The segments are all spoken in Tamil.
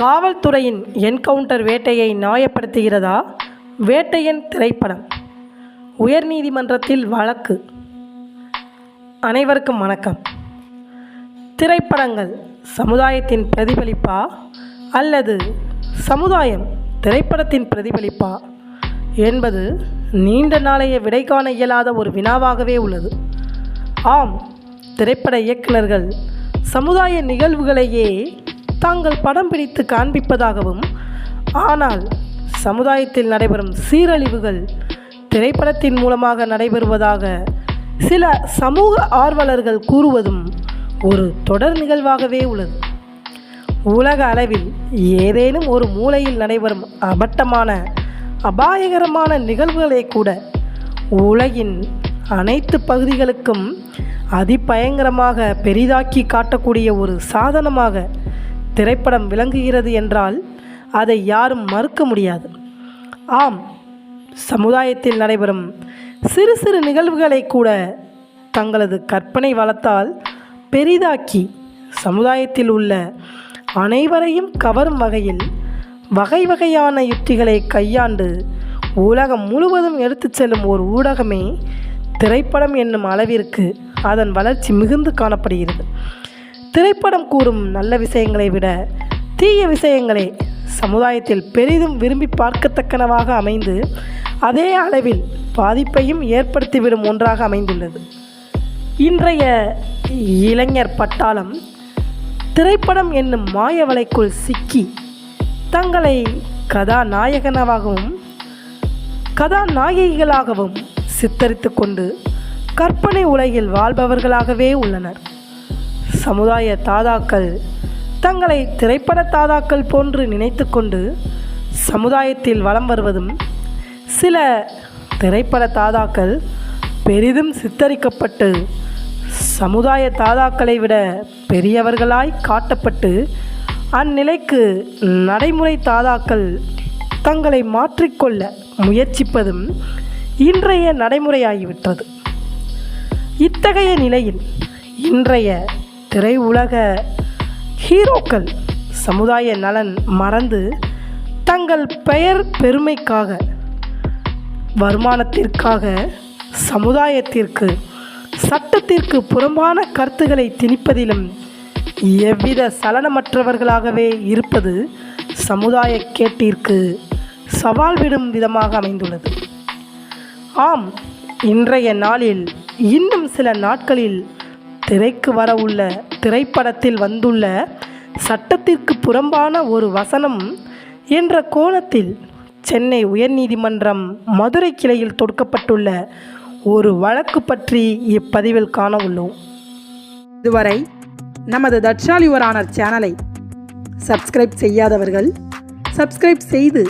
காவல்துறையின் என்கவுண்டர் வேட்டையை நியாயப்படுத்துகிறதா? வேட்டையன் திரைப்படம். உயர்நீதிமன்றத்தில் வழக்கு. அனைவருக்கும் வணக்கம். திரைப்படங்கள் சமுதாயத்தின் பிரதிபலிப்பா? அல்லது சமுதாயம் திரைப்படத்தின் பிரதிபலிப்பா? என்பது நீண்ட நாளைய விடை காண இயலாத ஒரு வினாவாகவே உள்ளது. ஆம் திரைப்பட இயக்குனர்கள் சமுதாய நிகழ்வுகளையே தாங்கள் படம் பிடித்து காண்பிப்பதாகவும் ஆனால் சமுதாயத்தில் நடைபெறும் சீரழிவுகள் திரைப்படத்தின் மூலமாக நடைபெறுவதாக சில சமூக ஆர்வலர்கள் கூறுவதும் ஒரு தொடர் நிகழ்வாகவே உள்ளது. உலக அளவில் ஏதேனும் ஒரு மூலையில் நடைபெறும் அபட்டமான அபாயகரமான நிகழ்வுகளை கூட உலகின் அனைத்து பகுதிகளுக்கும் அதிபயங்கரமாக பெரிதாக்கி காட்டக்கூடிய ஒரு சாதனமாக திரைப்படம் விளங்குகிறது என்றால் அதை யாரும் மறுக்க முடியாது. ஆம் சமுதாயத்தில் நடைபெறும் சிறு சிறு நிகழ்வுகளை கூட தங்களது கற்பனை வளத்தால் பெரிதாக்கி சமுதாயத்தில் உள்ள அனைவரையும் கவரும் வகையில் வகை வகையான யுக்திகளை கையாண்டு உலகம் முழுவதும் எடுத்துச் செல்லும் ஒரு ஊடகமே திரைப்படம் என்னும் அளவிற்கு அதன் வளர்ச்சி மிகுந்து காணப்படுகிறது. திரைப்படம் கூறும் நல்ல விஷயங்களை விட தீய விஷயங்களே சமுதாயத்தில் பெரிதும் விரும்பி பார்க்கத்தக்கனவாக அமைந்து அதே அளவில் பாதிப்பையும் ஏற்படுத்திவிடும் ஒன்றாக அமைந்துள்ளது. இன்றைய இளைஞர் பட்டாளம் திரைப்படம் என்னும் மாய வலைக்குள் சிக்கி தங்களை கதாநாயகனாகவும் கதாநாயகிகளாகவும் சித்தரித்து கொண்டு கற்பனை உலகில் வாழ்பவர்களாகவே உள்ளனர். சமுதாய தாதாக்கள் தங்களை திரைப்பட தாதாக்கள் போன்று நினைத்து கொண்டு சமுதாயத்தில் வலம் வருவதும் சில திரைப்பட தாதாக்கள் பெரிதும் சித்தரிக்கப்பட்டு சமுதாய தாதாக்களை விட பெரியவர்களாய் காட்டப்பட்டு அந்நிலைக்கு நடைமுறை தாதாக்கள் தங்களை மாற்றிக்கொள்ள முயற்சிப்பதும் இன்றைய நடைமுறையாகிவிட்டது. இத்தகைய நிலையில் இன்றைய திரையுலக ஹீரோக்கள் சமுதாய நலன் மறந்து தங்கள் பெயர் பெருமைக்காக வருமானத்திற்காக சமுதாயத்திற்கு சட்டத்திற்கு புறம்பான கருத்துக்களை திணிப்பதிலும் எவ்வித சலனமற்றவர்களாகவே இருப்பது சமுதாய கேட்டிற்கு சவால் விடும் விதமாக அமைந்துள்ளது. ஆம் இன்றைய நாளில் இன்னும் சில நாட்களில் திரைக்கு வர உள்ள திரைப்படத்தில் வந்துள்ள சட்டத்திற்கு புறம்பான ஒரு வசனம் என்ற கோணத்தில் சென்னை உயர்நீதிமன்றம் மதுரை கிளையில் தொடுக்கப்பட்டுள்ள ஒரு வழக்கு பற்றி இப்பதிவில் காண உள்ளோம். இதுவரை நமது தட்சாலி யுவர் சேனலை சப்ஸ்கிரைப் செய்யாதவர்கள் சப்ஸ்கிரைப் செய்து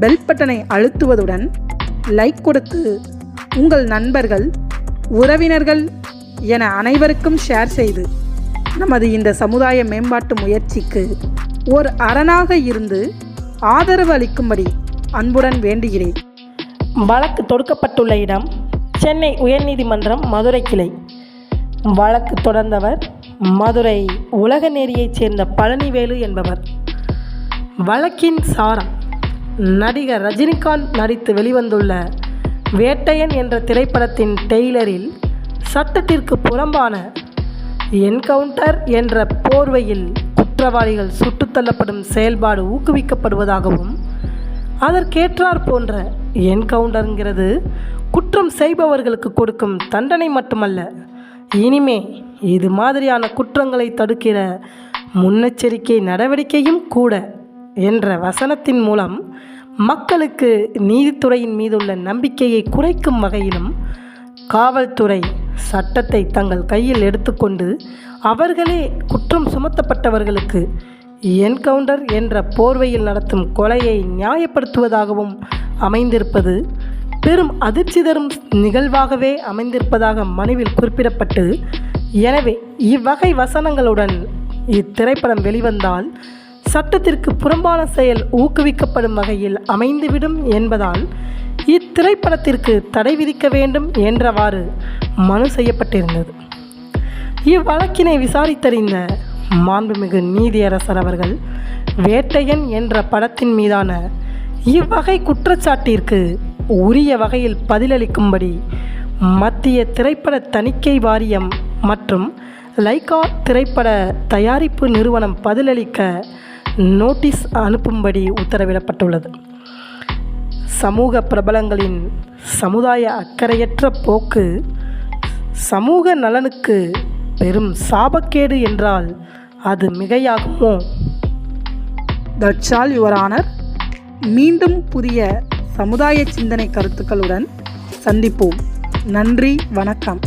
பெல் பட்டனை அழுத்துவதுடன் லைக் கொடுத்து உங்கள் நண்பர்கள் உறவினர்கள் என அனைவருக்கும் ஷேர் செய்து நமது இந்த சமுதாய மேம்பாட்டு முயற்சிக்கு ஒரு அரணாக இருந்து ஆதரவு அளிக்கும்படி அன்புடன் வேண்டுகிறேன். வழக்கு தொடுக்கப்பட்டுள்ள இடம் சென்னை உயர்நீதிமன்றம் மதுரை கிளை. வழக்கு தொடர்ந்தவர் மதுரை உலகநேரியைச் சேர்ந்த பழனிவேலு என்பவர். வழக்கின் சாரம் நடிகர் ரஜினிகாந்த் நடித்து வெளிவந்துள்ள வேட்டையன் என்ற திரைப்படத்தின் டெய்லரில் சட்டத்திற்கு புறம்பான என்கவுண்டர் என்ற போர்வையில் குற்றவாளிகள் சுட்டுத் தள்ளப்படும் செயல்பாடு ஊக்குவிக்கப்படுவதாகவும் அதற்கேற்றார் போன்ற என்கவுண்டருங்கிறது குற்றம் செய்பவர்களுக்கு கொடுக்கும் தண்டனை மட்டுமல்ல இனிமே இது மாதிரியான குற்றங்களை தடுக்கிற முன்னெச்சரிக்கை நடவடிக்கையும் கூட என்ற வசனத்தின் மூலம் மக்களுக்கு நீதித்துறையின் மீதுள்ள நம்பிக்கையை குறைக்கும் வகையிலும் காவல்துறை சட்டத்தை தங்கள் கையில் எடுத்துக்கொண்டு அவர்களே குற்றம் சுமத்தப்பட்டவர்களுக்கு என்கவுண்டர் என்ற போர்வையில் நடத்தும் கொலையை நியாயப்படுத்துவதாகவும் அமைந்திருப்பது பெரும் அதிர்ச்சி தரும் நிகழ்வாகவே அமைந்திருப்பதாக மனுவில் குறிப்பிடப்பட்டு எனவே இவ்வகை வசனங்களுடன் இத்திரைப்படம் வெளிவந்தால் சட்டத்திற்கு புறம்பான செயல் ஊக்குவிக்கப்படும் வகையில் அமைந்துவிடும் என்பதால் இத்திரைப்படத்திற்கு தடை விதிக்க வேண்டும் என்றவாறு மனு செய்யப்பட்டிருந்தது. இவ்வழக்கினை விசாரித்தறிந்த மாண்புமிகு நீதியரசர் அவர்கள் வேட்டையன் என்ற படத்தின் மீதான இவ்வகை குற்றச்சாட்டிற்கு உரிய வகையில் பதிலளிக்கும்படி மத்திய திரைப்பட தணிக்கை வாரியம் மற்றும் லைகா திரைப்பட தயாரிப்பு நிறுவனம் பதிலளிக்க நோட்டீஸ் அனுப்பும்படி உத்தரவிடப்பட்டுள்ளது. சமூக பிரபலங்களின் சமுதாய அக்கறையற்ற போக்கு சமூக நலனுக்கு பெரும் சாபக்கேடு என்றால் அது மிகையாகுமோ? தட்ஸ் ஆல் யுவர் ஆனர் மீண்டும் புதிய சமுதாய சிந்தனை கருத்துக்களுடன் சந்திப்போம். நன்றி வணக்கம்.